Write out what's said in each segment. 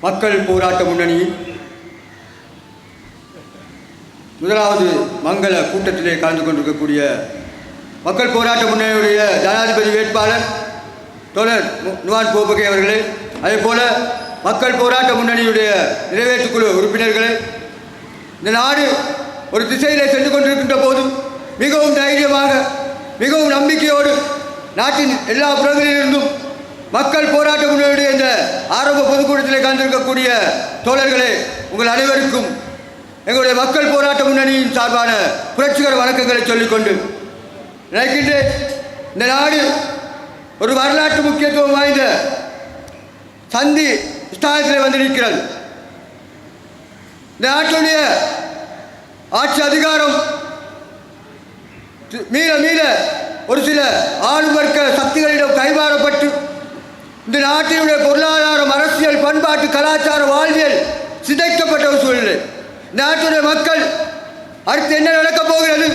மக்கள் போராட்ட முன்னணியின் முதலாவது மங்கள கூட்டத்திலே கலந்து கொண்டிருக்கக்கூடிய மக்கள் போராட்ட முன்னணியுடைய ஜனாதிபதி வேட்பாளர் தோழர் நுவான் போபகை அவர்களே அதே போல மக்கள் போராட்ட முன்னணியுடைய நிறைவேற்றுக்குழு உறுப்பினர்களே இந்த நாடு ஒரு திசையிலே சென்று கொண்டிருக்கின்ற போதும் மிகவும் தைரியமாக மிகவும் நம்பிக்கையோடு நாட்டின் எல்லா புறங்களிலிருந்தும் மக்கள் போராட்ட முன்னணியுடைய இந்த ஆரம்ப பொதுக்கூட்டத்தில் கலந்திருக்கக்கூடிய தோழர்களே உங்கள் அனைவருக்கும் எங்களுடைய மக்கள் போராட்ட முன்னணியின் சார்பான புரட்சிகர வணக்கங்களை சொல்லிக்கொண்டு நினைக்கின்ற இந்த நாடு ஒரு வரலாற்று முக்கியத்துவம் வாய்ந்த சந்தி ஸ்தானத்தில் வந்து நிற்கிறது. இந்த நாட்டுடைய ஆட்சி அதிகாரம் மீள மீள ஒரு சில ஆளும் வர்க்க சக்திகளிடம் கைமாறப்பட்டு இந்த நாட்டினுடைய பொருளாதாரம் அரசியல் பண்பாட்டு கலாச்சார வாழ்வியல் சிதைக்கப்பட்ட ஒரு சூழ்நிலை. நாட்டுடைய மக்கள் அடுத்து என்ன நடக்கப் போகிறது?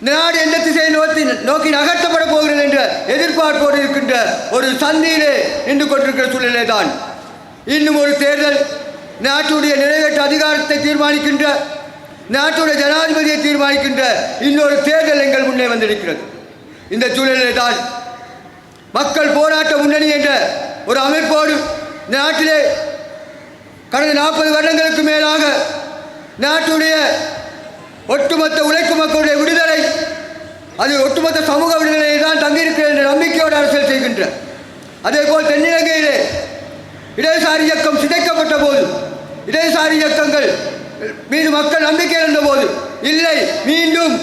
இந்த நாடு எந்த திசையை நோக்கி நோக்கி நகர்த்தப்பட போகிறது என்ற எதிர்பார்ப்போடு இருக்கின்ற ஒரு சந்தியிலே நின்று கொண்டிருக்கிற சூழ்நிலை தான். இன்னும் ஒரு தேர்தல் நாட்டுடைய நிறைவேற்ற அதிகாரத்தை தீர்மானிக்கின்ற நாட்டுடைய ஜனாதிபதியை தீர்மானிக்கின்ற இன்னொரு தேர்தல் எங்கள் முன்னே வந்திருக்கிறது. இந்த சூழ்நிலை தான் முன்னணி என்ற ஒரு அமைப்போடு இந்த நாட்டிலே கடந்த நாற்பது வருடங்களுக்கு மேலாக நாட்டுடைய ஒட்டுமொத்த உழைக்கும் மக்களுடைய விடுதலை அது ஒட்டுமொத்த சமூக விடுதலை தான் தங்கியிருக்கிறது என்ற நம்பிக்கையோடு அரசியல் செய்கின்ற. அதேபோல் தென்னிலங்கையிலே இடதுசாரி இயக்கம் சிதைக்கப்பட்ட போது இடதுசாரி இயக்கங்கள் மீது மக்கள் நம்பிக்கை இருந்த போது இல்லை மீண்டும்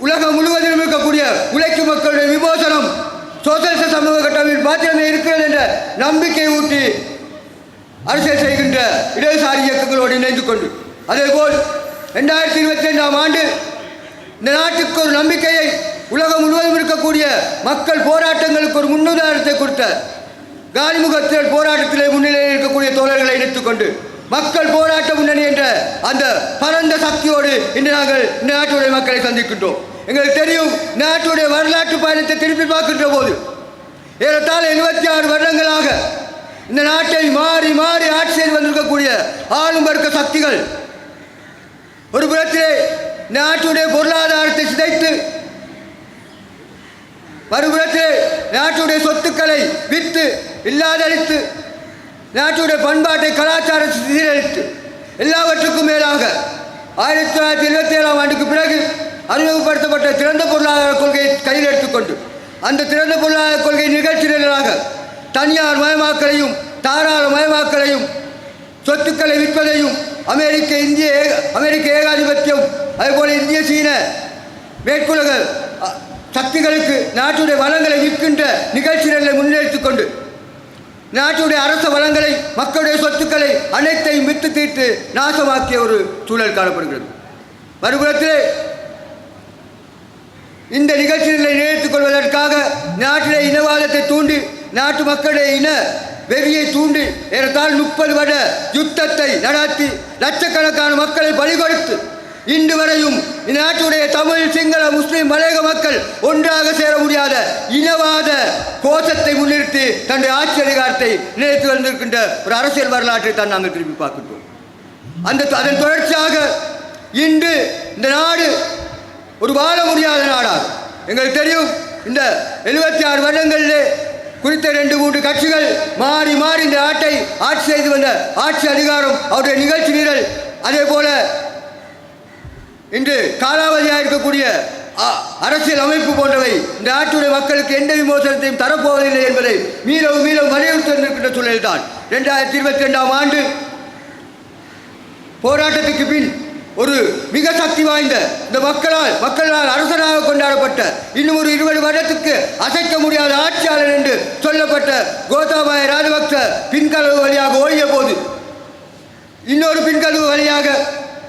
உலகம் முழுவதிலும் இருக்கக்கூடிய உழைக்கும் மக்களுடைய விமோச சோசியலிச சமூக கட்டமைப்பில் மாத்திரமே இருக்கிறது என்ற நம்பிக்கை ஊட்டி அரசியல் செய்கின்ற இடதுசாரி இயக்கங்களோடு இணைந்து கொண்டு. அதேபோல் ரெண்டாயிரத்தி இருபத்தி ரெண்டாம் ஆண்டு இந்த நாட்டுக்கு ஒரு நம்பிக்கையை உலகம் முழுவதும் இருக்கக்கூடிய மக்கள் போராட்டங்களுக்கு ஒரு முன்னுதாரணத்தை கொடுத்த காலிமுகத்தில் போராட்டத்திலே முன்னிலையில் இருக்கக்கூடிய தோழர்களை இணைத்துக் கொண்டு மக்கள் போராட்ட முன்னணி என்ற அந்த பரந்த சக்தியோடு இன்று நாங்கள் இந்த நாட்டுடைய மக்களை சந்திக்கின்றோம். எங்களுக்கு தெரியும் நாட்டுடைய வரலாற்று பயணத்தை திருப்பி பார்க்கின்ற போது ஏறத்தாழ எழுபத்தி ஆறு வருடங்களாக இந்த நாட்டை மாறி மாறி ஆட்சி செய்து வந்திருக்கக்கூடிய ஆளும் வர்க்க சக்திகள் ஒரு புறத்திலே நாட்டுடைய பொருளாதாரத்தை சிதைத்து மறுபுறத்திலே நாட்டுடைய சொத்துக்களை விற்று இல்லாதளித்து நாட்டுடைய பண்பாட்டை கலாச்சாரத்தை சீரழித்து எல்லாவற்றுக்கும் மேலாக ஆயிரத்தி தொள்ளாயிரத்தி எழுபத்தி ஏழாம் ஆண்டுக்கு பிறகு அறிமுகப்படுத்தப்பட்ட திறந்த கையில் எடுத்துக்கொண்டு அந்த திறந்த பொருளாதார கொள்கை நிகழ்ச்சி நிரலாக தனியார் மயமாக்கலையும் தாராள மயமாக்கலையும் சொத்துக்களை விற்பதையும் அமெரிக்க இந்திய அமெரிக்க ஏகாதிபத்தியம் அதுபோல இந்திய சீன மேற்குலக சக்திகளுக்கு நாட்டுடைய வளங்களை விற்கின்ற நிகழ்ச்சிகளை முன்னெடுத்துக் கொண்டு நாட்டுடைய அரச வளங்களை மக்களுடைய சொத்துக்களை அனைத்தையும் விட்டு தீர்த்து நாசமாக்கிய ஒரு சூழல் காணப்படுகிறது. மறுபுறத்திலே இந்த நிகழ்ச்சிகளை நினைத்துக் கொள்வதற்காக நாட்டிலே இனவாதத்தை தூண்டி நாட்டு மக்களுடைய இன வெறியை தூண்டி ஏறத்தாழ் முப்பது வருட யுத்தத்தை நடத்தி லட்சக்கணக்கான மக்களை பலிகொடுத்து இன்று வரையும் இந்நாட்டுடைய தமிழ் சிங்கள முஸ்லிம் மலையக மக்கள் ஒன்றாக சேர முடியாத இனவாத கோஷத்தை முன்னிறுத்தி தன்னுடைய ஆட்சி அதிகாரத்தை நினைத்து வந்திருக்கின்ற ஒரு அரசியல் வரலாற்றை தான் நாங்கள் திரும்பி பார்க்கின்றோம். அந்த அதன் தொடர்ச்சியாக இன்று இந்த நாடு ஒரு வாழ முடியாத நாடாகும் எங்களுக்கு தெரியும் இந்த எழுபத்தி ஆறு வருடங்களிலே குறித்த ரெண்டு மூன்று கட்சிகள் மாறி மாறி இந்த நாட்டை ஆட்சி செய்து வந்த ஆட்சி அதிகாரம் அவருடைய நிகழ்ச்சி நிரல் அதே போல இன்று காலாவதியாக இருக்கக்கூடிய அ- அரசியல் அமைப்பு போன்றவை இந்த நாட்டுடைய மக்களுக்கு எந்த விமோசனத்தையும் தரப்போவதில்லை என்பதை மீளவும் மீளவும் வலியுறுத்தி வந்திருக்கின்ற சூழலில் ரெண்டாயிரத்தி இருபத்தி ரெண்டாம் ஆண்டு போராட்டத்துக்கு பின் ஒரு மிக சக்தி வாய்ந்த இந்த மக்களால் மக்களால் அரசனாக கொண்டாடப்பட்ட இன்னும் ஒரு இருபது வருடத்துக்கு அசைக்க முடியாத ஆட்சியாளர் என்று சொல்லப்பட்ட கோதாபாய ராஜபக்ச பின்கலவு வழியாக ஓடிய போது இன்னொரு பின்கலவு வழியாக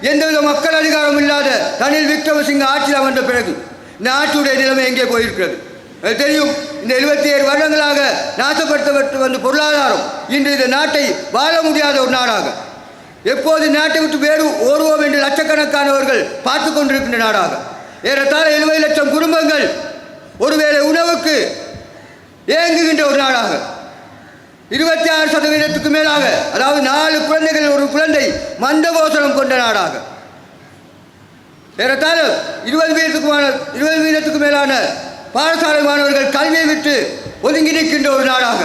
எந்தவித மக்கள் அதிகாரம் இல்லாத ரணில் விக்ரமசிங்க ஆட்சியில் வந்த பிறகு இந்த ஆட்சியுடைய நிலைமை எங்கே போயிருக்கிறது? தெரியும் இந்த எழுபத்தி ஏழு வருடங்களாக நாசப்படுத்தப்பட்டு வந்த பொருளாதாரம் இன்று இந்த நாட்டை வாழ முடியாத ஒரு நாடாக. எப்போது நாட்டை விட்டு வேறு ஓடுவோம் என்று லட்சக்கணக்கானவர்கள் பார்த்து கொண்டிருக்கின்ற நாடாக. ஏறத்தாழ எழுபது லட்சம் குடும்பங்கள் ஒருவேளை உணவுக்கு ஏங்குகின்ற ஒரு நாடாக. இருபத்தி ஆறு சதவீதத்துக்கு மேலாக அதாவது நாலு குழந்தைகள் ஒரு குழந்தை மந்தகோசனம் கொண்ட நாடாக. ஏறத்தாழ இருபது வீதத்துக்குமான இருபது வீதத்துக்கு மேலான பாடசாலை மாணவர்கள் கல்வியை விட்டு ஒதுங்கி நிற்கின்ற ஒரு நாடாக.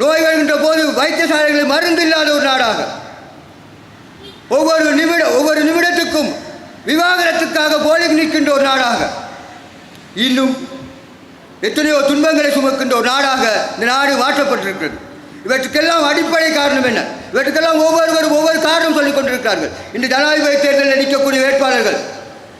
நோய் வருகின்ற போது வைத்தியசாலைகளில் மருந்து இல்லாத ஒரு நாடாக. ஒவ்வொரு நிமிட ஒவ்வொரு நிமிடத்துக்கும் விவாகரத்துக்காக போலி நிற்கின்ற ஒரு நாடாக. இன்னும் எத்தனையோ துன்பங்களை சுமக்கின்ற ஒரு நாடாக இந்த நாடு மாற்றப்பட்டிருக்கிறது. இவற்றுக்கெல்லாம் அடிப்படை காரணம் என்ன? இவற்றுக்கெல்லாம் ஒவ்வொருவரும் ஒவ்வொரு காரணம் சொல்லிக் கொண்டிருக்கிறார்கள். இந்த ஜனாதிபதி தேர்தலில் நிற்கக்கூடிய வேட்பாளர்கள்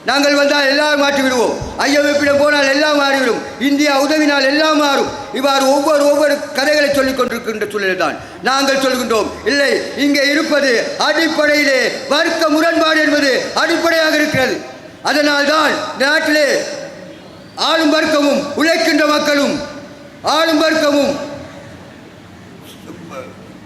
நாங்கள் வந்தால் எல்லாம் மாற்றி விடுவோம் ஐஎம்எஃபிடம் போனால் எல்லாம் மாறிவிடும். இந்தியா உதவினால் எல்லாம் மாறும். இவ்வாறு ஒவ்வொரு ஒவ்வொரு கதைகளை சொல்லிக் கொண்டிருக்கின்ற சூழலில் தான் நாங்கள் சொல்கின்றோம். இல்லை இங்கே இருப்பது அடிப்படையிலே வர்க்க முரண்பாடு என்பது அடிப்படையாக இருக்கிறது. அதனால்தான் நாட்டிலே ஆளும் வர்க்கமும் உழைக்கின்ற மக்களும் ஆளும் வர்க்கமும்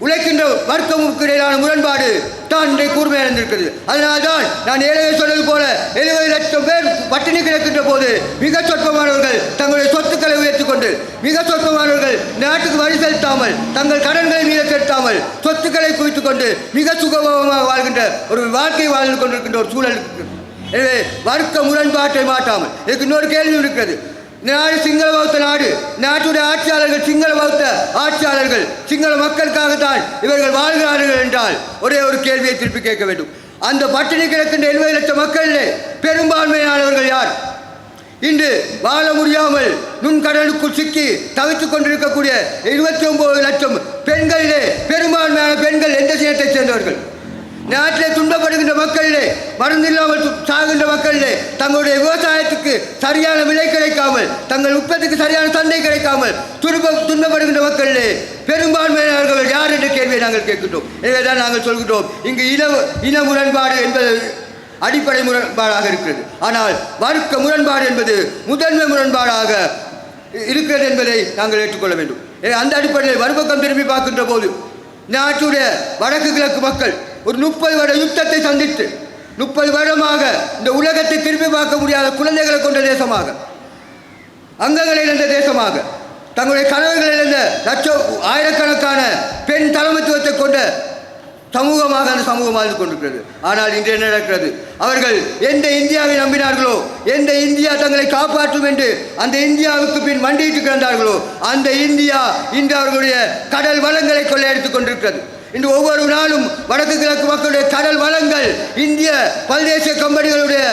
உழைக்கின்ற வர்க்கமுக்கு இடையிலான முரண்பாடு தான் இன்றைக்கு கூர்மையடைந்திருக்கிறது அதனால்தான் நான் ஏழையை சொன்னது போல எழுபது லட்சம் பேர் பட்டினி கிடக்கின்ற போது மிக சொற்பமானவர்கள் தங்களுடைய சொத்துக்களை உயர்த்தி கொண்டு மிக சொற்பமானவர்கள் நாட்டுக்கு வரி செலுத்தாமல் தங்கள் கடன்களை மீத செலுத்தாமல் சொத்துக்களை குவித்துக் கொண்டு மிக சுகபமாக வாழ்கின்ற ஒரு வாழ்க்கை வாழ்ந்து கொண்டிருக்கின்ற ஒரு சூழல் எனவே வர்க்க முரண்பாட்டை மாட்டாமல் இதுக்கு இன்னொரு கேள்வி இருக்கிறது. நாடு சிங்கள வகுத்த நாடு. நாட்டுடைய ஆட்சியாளர்கள் சிங்கள வகுத்த ஆட்சியாளர்கள். சிங்கள மக்களுக்காகத்தான் இவர்கள் வாழ்கிறார்கள் என்றால் ஒரே ஒரு கேள்வியை திருப்பி கேட்க வேண்டும். அந்த பட்டினி கிடக்கின்ற எழுபது லட்சம் மக்களிலே பெரும்பான்மையானவர்கள் யார்? இன்று வாழ முடியாமல் நுண்கடலுக்குள் சிக்கி தவித்துக் கொண்டிருக்கக்கூடிய இருபத்தி ஒன்பது லட்சம் பெண்களிலே பெரும்பான்மையான பெண்கள் எந்த சினத்தைச் சேர்ந்தவர்கள்? நாட்டிலே துன்பப்படுகின்ற மக்களிலே மருந்தில்லாமல் து- சாகின்ற மக்களிலே தங்களுடைய விவசாயத்துக்கு சரியான விலை கிடைக்காமல் தங்கள் உற்பத்திக்கு சரியான சந்தை கிடைக்காமல் துன்ப துன்பப்படுகின்ற மக்களிலே பெரும்பான்மையானவர்கள் யார் என்ற கேள்வியை நாங்கள் கேட்கின்றோம். எனவே தான் நாங்கள் சொல்கின்றோம். இங்கு இன இன முரண்பாடு என்பது அடிப்படை முரண்பாடாக இருக்கிறது. ஆனால் வர்க்க முரண்பாடு என்பது முதன்மை முரண்பாடாக இருக்கிறது என்பதை நாங்கள் ஏற்றுக்கொள்ள வேண்டும். அந்த அடிப்படையில் மறுபக்கம் திரும்பி பார்க்கின்ற போது நாட்டுடைய வடக்கு கிழக்கு மக்கள் ஒரு முப்பது வருட யுத்தத்தை சந்தித்து முப்பது வருடமாக இந்த உலகத்தை திரும்பி பார்க்க முடியாத குழந்தைகளை கொண்ட தேசமாக அங்கங்களை இழந்த தேசமாக தங்களுடைய கனவுகளை இழந்த லட்சம் ஆயிரக்கணக்கான பெண் தலைமைத்துவத்தை கொண்ட சமூகமாக அந்த சமூகம் வாழ்ந்து கொண்டிருக்கிறது. ஆனால் இன்று என்ன நடக்கிறது? அவர்கள் எந்த இந்தியாவை நம்பினார்களோ எந்த இந்தியா தங்களை காப்பாற்றும் என்று அந்த இந்தியாவுக்கு பின் மண்டியிட்டு கிடந்தார்களோ அந்த இந்தியா இன்று அவர்களுடைய கடல் வளங்களை கொள்ளையடித்துக் கொண்டிருக்கிறது. இன்று ஒவ்வொரு நாளும் வடக்கு கிழக்கு மக்களுடைய கடல் வளங்கள் இந்திய பல்தேசிய கம்பெனிகளுடைய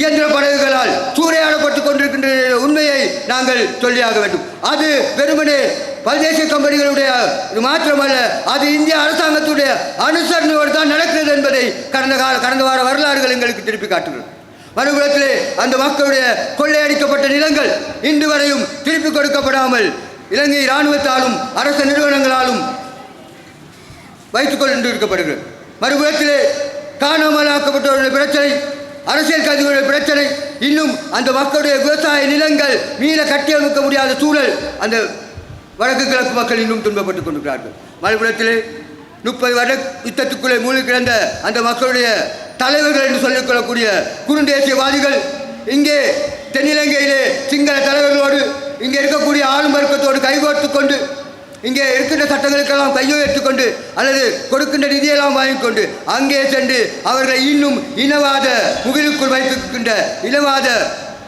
இயந்திர படகுகளால் சூறையாடப்பட்டுக் கொண்டிருக்கின்ற உண்மையை நாங்கள் சொல்லியாக வேண்டும். அது வெறுமனே பல்தேசிய கம்பெனிகளுடைய இது மாத்திரமல்ல அது இந்திய அரசாங்கத்துடைய அனுசரணையோடு தான் நடக்கிறது என்பதை கடந்த கால கடந்த வார வரலாறுகள் எங்களுக்கு திருப்பி காட்டுகிறது. மறுபுறத்திலே அந்த மக்களுடைய கொள்ளையடிக்கப்பட்ட நிலங்கள் இன்று வரையும் திருப்பி கொடுக்கப்படாமல் இலங்கை இராணுவத்தாலும் அரசு நிறுவனங்களாலும் வைத்துக் இருக்கப்படுகிறது. மறுபுறத்திலே காணாமலாக்கப்பட்டவருடைய பிரச்சனை அரசியல் கைதிகளுடைய பிரச்சனை இன்னும் அந்த மக்களுடைய விவசாய நிலங்கள் மீள கட்டியமைக்க முடியாத சூழல் அந்த வடக்கு கிழக்கு மக்கள் இன்னும் துன்பப்பட்டுக் கொண்டிருக்கிறார்கள். மறுபுறத்திலே முப்பது வருட யுத்தத்துக்குள்ளே மூழ்கி கிடந்த அந்த மக்களுடைய தலைவர்கள் என்று சொல்லிக் கொள்ளக்கூடிய குறுந்தேசியவாதிகள் இங்கே தென்னிலங்கையிலே சிங்கள தலைவர்களோடு இங்கே இருக்கக்கூடிய ஆளும் வர்க்கத்தோடு கைகோர்த்து கொண்டு இங்கே இருக்கின்ற சட்டங்களுக்கெல்லாம் கையெழுத்து கொண்டு அல்லது கொடுக்கின்ற நிதியெல்லாம் வாங்கிக் கொண்டு அங்கே சென்று அவர்களை இன்னும் இனவாத முகிலுக்குள் வைத்திருக்கின்ற இனவாத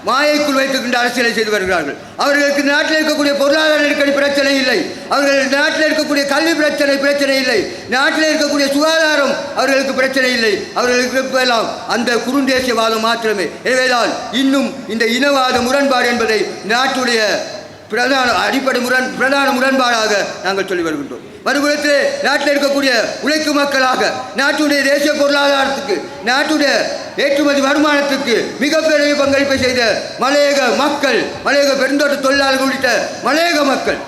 மாயைக்குள் வைத்திருக்கின்ற அரசியலை செய்து வருகிறார்கள். அவர்களுக்கு நாட்டில் இருக்கக்கூடிய பொருளாதார நெருக்கடி பிரச்சனை இல்லை. அவர்கள் நாட்டில் இருக்கக்கூடிய கல்வி பிரச்சனை பிரச்சனை இல்லை. நாட்டில் இருக்கக்கூடிய சுகாதாரம் அவர்களுக்கு பிரச்சனை இல்லை. அவர்களுக்கு இருப்பதெல்லாம் அந்த குறுந்தேசியவாதம் மாத்திரமே. எனவேதான் இன்னும் இந்த இனவாத முரண்பாடு என்பதை நாட்டுடைய பிரதான அடிப்படை முரண் பிரதான முரண்பாடாக நாங்கள் சொல்லி வருகின்றோம். மறுபுறத்திலே நாட்டில் இருக்கக்கூடிய உழைக்கும் மக்களாக நாட்டுடைய தேசிய பொருளாதாரத்துக்கு நாட்டுடைய ஏற்றுமதி வருமானத்துக்கு மிகப்பெரிய பங்களிப்பை செய்த மலையக மக்கள் மலையக பெருந்தோட்ட தொழிலாளர்கள் உள்ளிட்ட மலையக மக்கள்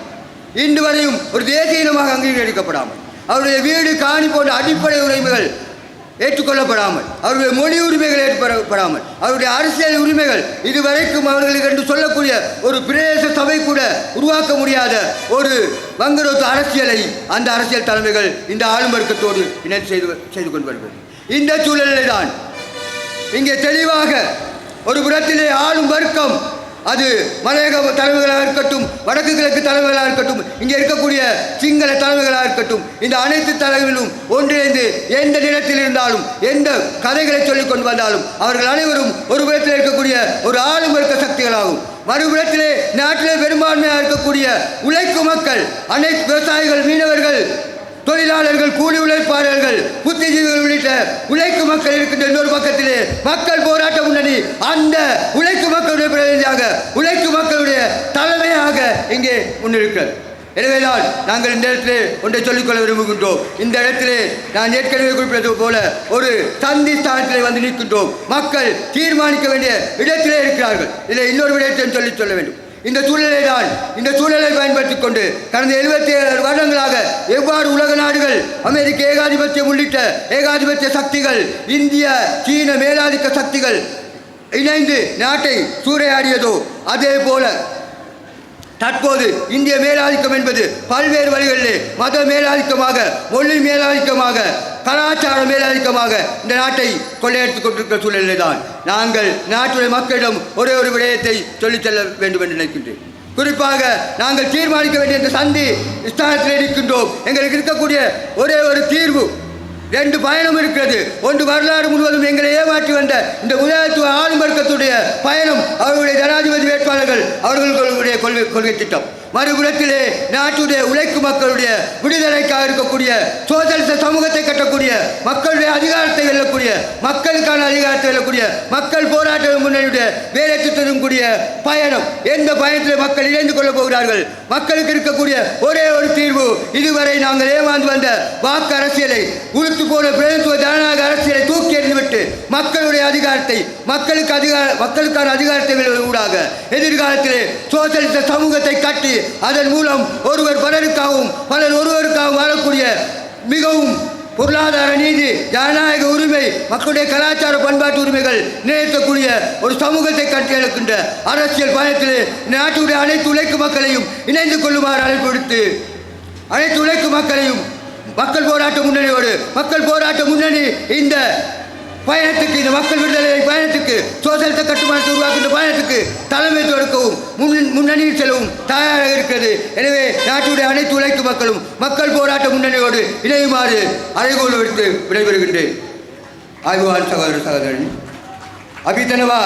இன்று வரையும் ஒரு தேசிய இனமாக அங்கீகரிக்கப்படாமல் அவருடைய வீடு காணி போன்ற அடிப்படை உரிமைகள் ஏற்றுக்கொள்ளப்படாமல் அவருடைய மொழி உரிமைகள் ஏற்படப்படாமல் அவருடைய அரசியல் உரிமைகள் இதுவரைக்கும் அவர்களுக்கு என்று சொல்லக்கூடிய ஒரு பிரதேச சபை கூட உருவாக்க முடியாத ஒரு வங்குரோத்து அரசியலை அந்த அரசியல் தலைமைகள் இந்த ஆளும் வர்க்கத்தோடு இணைந்து செய்து செய்து கொண்டு வருகிறது. இந்த சூழலில்தான் இங்கே தெளிவாக ஒரு புறத்திலே ஆளும் வர்க்கம் அது மலையக தலைமைகளாக இருக்கட்டும் வடக்கு கிழக்கு தலைமைகளாக இருக்கட்டும் இங்கே இருக்கக்கூடிய சிங்கள தலைமைகளாக இருக்கட்டும் இந்த அனைத்து தலைவர்களும் ஒன்றிணைந்து எந்த நிலத்தில் இருந்தாலும் எந்த கதைகளை சொல்லிக் கொண்டு வந்தாலும் அவர்கள் அனைவரும் ஒரு புறத்தில் இருக்கக்கூடிய ஒரு ஆளும் இருக்க சக்திகளாகும். மறுபுறத்திலே நாட்டிலே பெரும்பான்மையாக இருக்கக்கூடிய உழைக்கும் மக்கள் அனைத்து விவசாயிகள் மீனவர்கள் தொழிலாளர்கள் கூலி உழைப்பாளர்கள் புத்திஜீவிகள் உள்ளிட்ட உழைக்கும் மக்கள் இருக்கின்ற இன்னொரு பக்கத்திலே மக்கள் போராட்ட முன்னணி அந்த உழைக்கும் மக்களுடைய பிரதிநிதியாக உழைக்கும் மக்களுடைய தலைமையாக இங்கே முன்னிருக்கிறது எனவேதான் நாங்கள் இந்த இடத்திலே ஒன்றை சொல்லிக்கொள்ள விரும்புகின்றோம். இந்த இடத்திலே நான் ஏற்கனவே குறிப்பிட்டது போல ஒரு சந்தி ஸ்தானத்திலே வந்து நிற்கின்றோம். மக்கள் தீர்மானிக்க வேண்டிய இடத்திலே இருக்கிறார்கள். இதில் இன்னொரு விடயத்தையும் சொல்லி சொல்ல வேண்டும். இந்த சூழலை தான் இந்த சூழலை பயன்படுத்திக் கொண்டு கடந்த எழுபத்தி ஏழு வருடங்களாக எவ்வாறு உலக நாடுகள் அமெரிக்க ஏகாதிபத்தியம் உள்ளிட்ட ஏகாதிபத்திய சக்திகள் இந்திய சீன மேலாதிக்க சக்திகள் இணைந்து நாட்டை சூறையாடியதோ அதே போல தற்போது இந்திய மேலாதிக்கம் என்பது பல்வேறு வழிகளிலே மத மேலாதிக்கமாக மொழி மேலாதிக்கமாக கலாச்சார மேலாதிக்கமாக இந்த நாட்டை கொள்ளையடித்துக் கொண்டிருக்கிற சூழலிலே தான் நாங்கள் நாட்டுடைய மக்களிடம் ஒரே ஒரு விடயத்தை சொல்லிச் செல்ல வேண்டும் என்று நினைக்கின்றேன். குறிப்பாக நாங்கள் தீர்மானிக்க வேண்டிய இந்த சந்தி ஸ்தானத்தில் இருக்கின்றோம். எங்களுக்கு இருக்கக்கூடிய ஒரே ஒரு தீர்வு. ரெண்டு பயணம் இருக்கிறது. ஒன்று வரலாறு முழுவதும் எங்களை ஏமாற்றி வந்த இந்த உதயத்துவ ஆளும் வர்க்கத்துடைய பயணம் அவர்களுடைய ஜனாதிபதி வேட்பாளர்கள் அவர்களுடைய கொள்கை கொள்கை திட்டம். மறுபுறத்திலே நாட்டுடைய உழைக்கும் மக்களுடைய விடுதலைக்காக இருக்கக்கூடிய சோதலிச சமூகத்தை கட்டக்கூடிய மக்களுடைய அதிகாரத்தை வெல்லக்கூடிய மக்களுக்கான அதிகாரத்தை வெல்லக்கூடிய மக்கள் போராட்ட முன்னணியுடைய வேலை திட்டத்தும் கூடிய பயணம். எந்த பயணத்தில் மக்கள் இணைந்து கொள்ளப் போகிறார்கள்? மக்களுக்கு இருக்கக்கூடிய ஒரே ஒரு தீர்வு இதுவரை நாங்கள் ஏமாந்து வந்த வாக்கு அரசியலை உளுத்து போன பிரதித்துவ ஜனநாயக அரசியலை தூக்கி எறிந்துவிட்டு மக்களுடைய அதிகாரத்தை மக்களுக்கு அதிகார மக்களுக்கான அதிகாரத்தை ஊடாக எதிர்காலத்திலே சோசலிச சமூகத்தை கட்டி அதன் மூலம் ஒருவர் பலருக்காகவும் பலர் ஒருவருக்காகவும் வாழக்கூடிய மிகவும் பொருளாதார நீதி ஜனநாயக உரிமை மக்களுடைய கலாச்சார பண்பாட்டு உரிமைகள் நிலைத்தக்கூடிய ஒரு சமூகத்தை கட்டியெழுக்கின்ற அரசியல் பயணத்திலே நாட்டுடைய அனைத்து உழைக்கும் மக்களையும் இணைந்து கொள்ளுமாறு அழைப்பு விடுத்து அனைத்து உழைக்கும் மக்களையும் மக்கள் போராட்ட முன்னணியோடு மக்கள் போராட்ட முன்னணி இந்த பயணத்துக்கு இந்த மக்கள் விடுதலை பயணத்துக்கு சோசலிச கட்டுமானத்தை உருவாக்குகின்ற பயணத்துக்கு தலைமை தொடுக்கவும் முன் முன்னணியில் செல்லவும் தயாராக இருக்கிறது. எனவே நாட்டுடைய அனைத்து உழைக்கு மக்களும் மக்கள் போராட்ட முன்னணியோடு இணையுமாறு அறைகோல் விடுத்து விடைபெறுகின்றேன். ஆய்வான் சகோதர சகோதரன் ಅಭಿತನವಾ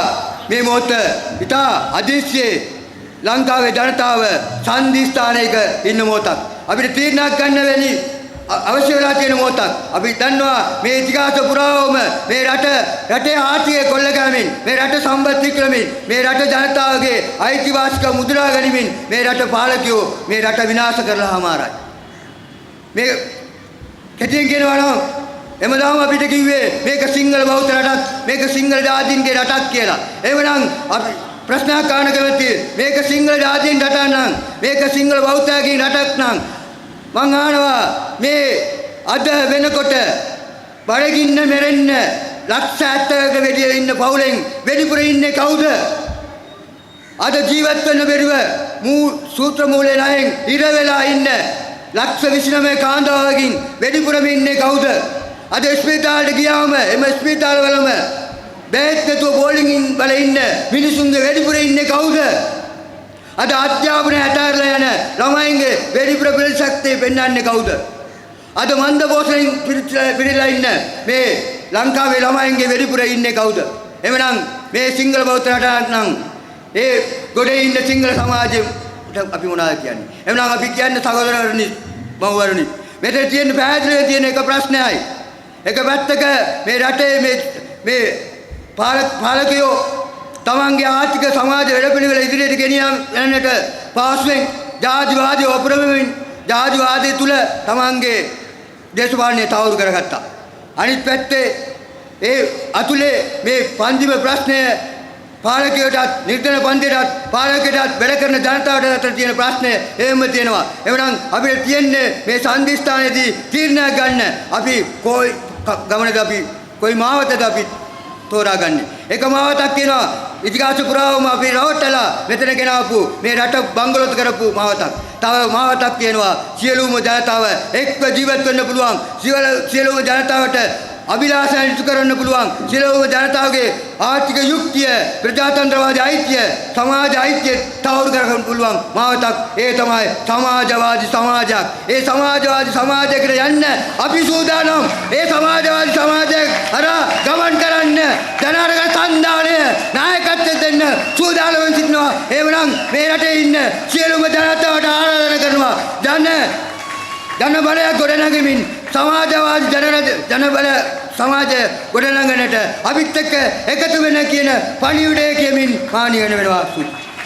ಮೇ ಮೋತ ಇತ ಅಧಿಷ್ಯೆ ಲಂಕಾವೆ ಜನತಾವ ಸಂಧಿಸ್ತಾನೇಗ ಇನ್ನು மோத்தா. அப்படி ತೀರ್ನಾಕ್ ಕಣ್ಣವೆನಿ අවශ්‍ය වෙලා තියෙන මොහොතක්. අපි දන්නවා මේ ඉතිහාස පුරාවම මේ රට රටේ ආර්ථිකය කොල්ලගෑමෙන් මේ රට සම්බත් වික්‍රමින් මේ රට ජනතාවගේ අයිතිවාසිකම් මුදරා ගනිමින් මේ රට පාලකයෝ මේ රට විනාශ කරලා හමාරයි. මේ කෙටියෙන් කියනවා නම් එමදාම අපිට කිව්වේ මේක සිංහල බෞද්ධ රටක් මේක සිංහල ජාතීන්ගේ රටක් කියලා. එවනම් අපි ප්‍රශ්නයක් අහන්න කැමති මේක සිංහල ජාතීන් රටක් නම් මේක සිංහල බෞද්ධයාගේ රටක් නම් මං අහනවා මේ අද වෙනකොට බඩගින්න මෙරෙන්න ලක්ෂ 70ක වැඩි ඉන්න පවුලෙන් වැඩිපුර ඉන්නේ කවුද? අද ජීවත් වෙන්න බැරිව මූ සූත්‍ර මූලේ ණයෙන් ඉර වෙලා ඉන්න ලක්ෂ 29 කාන්තාවකින් වැඩිපුරම ඉන්නේ කවුද? අද ස්පීතාලට ගියාම එම ස්පීතාලවලම බෑත් නැතුව බෝලිං වල ඉන්න මිනිසුන්ගේ වැඩිපුර ඉන්නේ කවුද? අද අධ්‍යාපනය හැටාරලා යන ළමයින්ගේ වැඩිපුර පිළිසක්තිය පෙන්වන්නේ කවුද? අද මන්ද පෝෂණයෙන් පිරිච්ච- පිරීලා ඉන්න මේ ලංකාවේ ළමයින්ගේ වැඩිපුර ඉන්නේ කවුද? එවනම් මේ සිංහල බෞද්ධ රටක් නම් ඒ ගොඩේ ඉන්න සිංහල සමාජයට අපි මොනවද කියන්නේ? එවනම් අපි කියන්නේ සහෝදරවරුනි මව්වරුනි මෙතන තියෙන පැහැදිලිව තියෙන එක ප්‍රශ්නයයි. එක පැත්තක මේ රටේ මේ මේ පාලක පාලකයෝ තමන්ගේ ආර්ථික සමාජ වැඩපිළිවෙල ඉදිරියට ගෙනියම් යන්නට පාස්වෙන් ජාතිවාදී ඔපරමින් ජාතිවාදය තුල තමන්ගේ දේශපාලනය තවුරු කරගත්තා. අනිත් පැත්තේ ඒ අතුලේ මේ පන්දිම ප්‍රශ්නය පාලකයටත් නිර්ධන පන්තියටත් පාලකයටත් වැඩ කරන ජනතාවට අතර තියෙන ප්‍රශ්නය එහෙම තියෙනවා. එවනම් අපිට තියෙන්නේ මේ සන්දිස්ථානයේදී තීරණයක් ගන්න. අපි කොයි ක- ගමනද අපි කොයි මාවතද අපි තෝරාගන්නේ. එක මාවතක් තියෙනවා ඉතිහාස පුරාවම අපි රවට්ටලා මෙතන ගෙනාවු මේ රට බංගලොත් කරපු මාවතක්. තව මාවතක් තියෙනවා සියලුම ජනතාව එක්ව ජීවත් වෙන්න පුළුවන්. සියලු සියලුම ජනතාවට අභිලාෂ ඉටු කරන්න පුළුවන්. සියලුම ජනතාවගේ ආර්ථික යුක්තිය ප්‍රජාතන්ත්‍රවාදී අයිතිය සමාජ අයිතිය තවුරු කරගන්න පුළුවන්. මාවතක් ඒ තමයි සමාජවාදී සමාජයක්. ඒ සමාජවාදී සමාජයකට යන්න අපි සූදානම්. ඒ සමාජවාදී සමාජය අර ගමන් කරන්න ජනාධිපති සන්ධානය නායකත්වය දෙන්න සූදානම් සිටිනවා. එහෙමනම් මේ රටේ ඉන්න සියලුම ජනතාවට ආරාධනා කරනවා. ජන ජනබලයක් ගොඩනගමින් සමාජවාදී ජන ජනබල සමාජය ගොඩනගනට අපිත් එක්ක එකතු වෙන කියන පණිවිඩය කියමින් මානියන වෙනවා සුත්